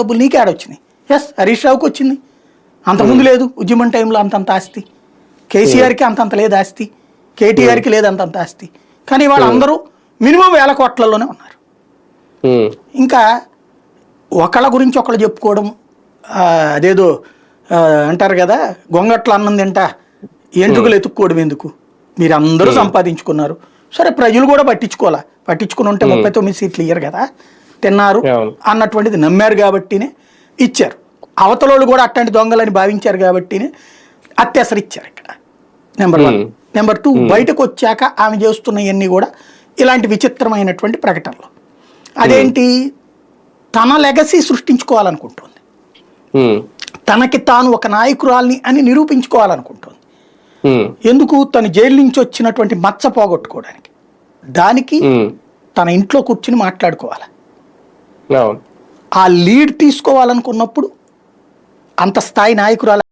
డబ్బులు నీకే ఆడొచ్చినాయి ఎస్ హరీష్ రావుకి వచ్చింది. అంతకుముందు లేదు. ఉద్యమం టైంలో అంతంత ఆస్తి. కేసీఆర్కి అంతంత లేదు ఆస్తి. కేటీఆర్కి లేదు అంతంత ఆస్తి. కానీ వాళ్ళందరూ మినిమం వేల కోట్లలోనే ఉన్నారు. ఇంకా ఒకళ్ళ గురించి ఒకళ్ళు చెప్పుకోవడం అదేదో అంటారు కదా గొంగట్ల అన్నం తింటా ఎంట్రుకలు ఎత్తుక్కోవడం ఎందుకు? మీరు అందరూ సంపాదించుకున్నారు. సరే ప్రజలు కూడా పట్టించుకోవాలా? పట్టించుకుని ఉంటే ముప్పై తొమ్మిది సీట్లు ఇయ్యరు కదా. తిన్నారు. అన్నటువంటిది నమ్మారు కాబట్టినే ఇచ్చారు. అవతలోళ్ళు కూడా అట్లాంటి దొంగలని భావించారు కాబట్టినే అత్యసరి ఇచ్చారు ఇక్కడ. Number one Hmm. Number two బయటకు వచ్చాక ఆమె చేస్తున్నవన్నీ కూడా ఇలాంటి విచిత్రమైనటువంటి ప్రకటనలు. అదేంటి? తన లెగసీ సృష్టించుకోవాలనుకుంటుంది. ఉమ్, తనకి తాను ఒక నాయకురాల్ని అని నిరూపించుకోవాలనుకుంటుంది. ఉమ్, ఎందుకు? తను జైలు నుంచి వచ్చినటువంటి మచ్చ పోగొట్టుకోవడానికి. దానికి ఉమ్, తన ఇంట్లో కూర్చుని మాట్లాడుకోవాలి. ఆ లీడ్ తీసుకోవాలనుకున్నప్పుడు అంత స్థాయి నాయకురాలు